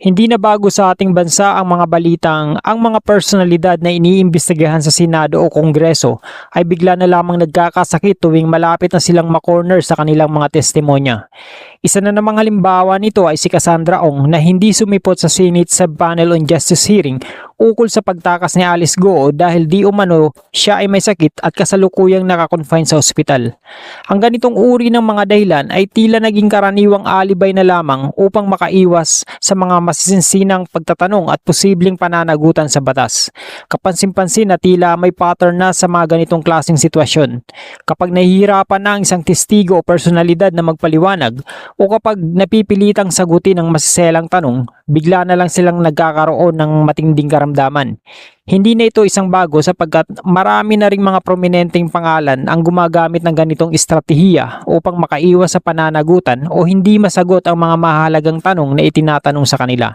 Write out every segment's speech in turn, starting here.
Hindi na bago sa ating bansa ang mga balitang ang mga personalidad na iniimbestigahan sa Senado o Kongreso ay bigla na lamang nagkakasakit tuwing malapit na silang makorner sa kanilang mga testimonya. Isa na namang halimbawa nito ay si Cassandra Ong na hindi sumipot sa Senate Subpanel on Justice hearing ukol sa pagtakas ni Alice Goo dahil di umano siya ay may sakit at kasalukuyang nakakonfine sa ospital. Ang ganitong uri ng mga dahilan ay tila naging karaniwang alibay na lamang upang makaiwas sa mga masisinsinang pagtatanong at posibleng pananagutan sa batas. Kapansin-pansin na tila may pattern na sa mga ganitong klaseng sitwasyon. Kapag nahihirapan na ang isang testigo o personalidad na magpaliwanag o kapag napipilitang sagutin ang masiselang tanong, bigla na lang silang nagkakaroon ng matinding karamdaman. Hindi na ito isang bago sapagkat marami na ring mga prominenteng pangalan ang gumagamit ng ganitong estratehiya upang makaiwas sa pananagutan o hindi masagot ang mga mahalagang tanong na itinatanong sa kanila.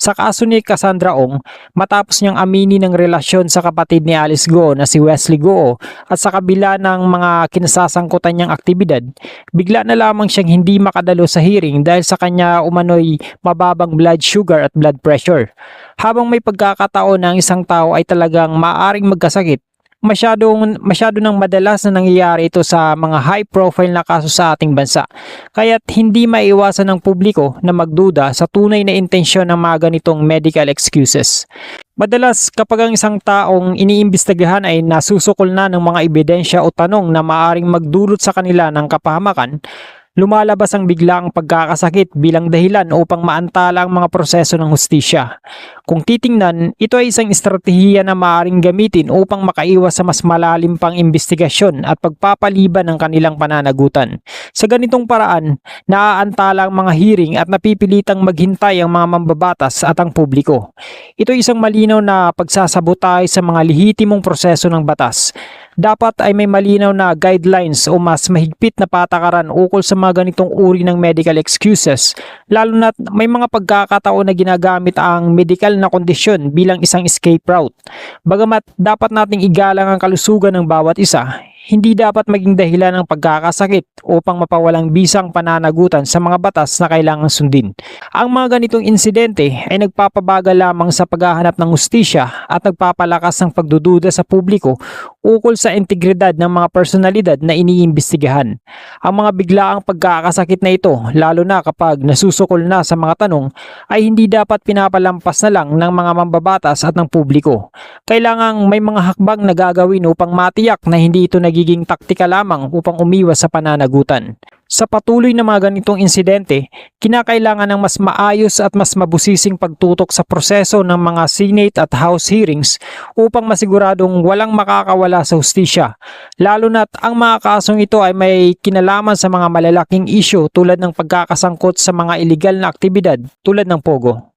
Sa kaso ni Cassandra Ong, matapos niyang amini ng relasyon sa kapatid ni Alice Go na si Wesley Go at sa kabila ng mga kinasasangkutan niyang aktibidad, bigla na lamang siyang hindi makadalo sa hearing dahil sa kanya umano'y mababang blood sugar at blood pressure. Habang may pagkakataon ang isang tao ay talagang maaring magkasakit, masyadong masyado nang madalas na nangyayari ito sa mga high profile na kaso sa ating bansa. Kaya't hindi maiwasan ng publiko na magduda sa tunay na intensyon ng mga ganitong medical excuses. Madalas kapag ang isang taong iniimbestigahan ay nasusukol na ng mga ebidensya o tanong na maaring magdulot sa kanila ng kapahamakan, lumalabas ang biglaang pagkakasakit bilang dahilan upang maantala ang mga proseso ng hustisya. Kung titingnan, ito ay isang estratehiya na maaaring gamitin upang makaiwas sa mas malalim pang investigasyon at pagpapaliban ng kanilang pananagutan. Sa ganitong paraan, naaantala ang mga hearing at napipilitang maghintay ang mga mambabatas at ang publiko. Ito ay isang malinaw na pagsasabotay sa mga lehitimong proseso ng batas dapat ay may malinaw na guidelines o mas mahigpit na patakaran ukol sa mga ganitong uri ng medical excuses, lalo na may mga pagkakataon na ginagamit ang medical na kondisyon bilang isang escape route. Bagamat dapat nating igalang ang kalusugan ng bawat isa, hindi dapat maging dahilan ng pagkakasakit upang mapawalang bisang pananagutan sa mga batas na kailangan sundin. Ang mga ganitong insidente ay nagpapabagal lamang sa paghahanap ng hustisya at nagpapalakas ng pagdududa sa publiko ukol sa integridad ng mga personalidad na iniimbestigahan. Ang mga biglaang pagkakasakit na ito, lalo na kapag nasusukol na sa mga tanong, ay hindi dapat pinapalampas na lang ng mga mambabatas at ng publiko. Kailangang may mga hakbang na gagawin upang matiyak na hindi ito nagiging taktika lamang upang umiwas sa pananagutan. Sa patuloy na mga ganitong insidente, kinakailangan ng mas maayos at mas mabusising pagtutok sa proseso ng mga Senate at House hearings upang masiguradong walang makakawala sa hustisya, lalo na't ang mga kasong ito ay may kinalaman sa mga malalaking isyu tulad ng pagkakasangkot sa mga illegal na aktibidad tulad ng pogo.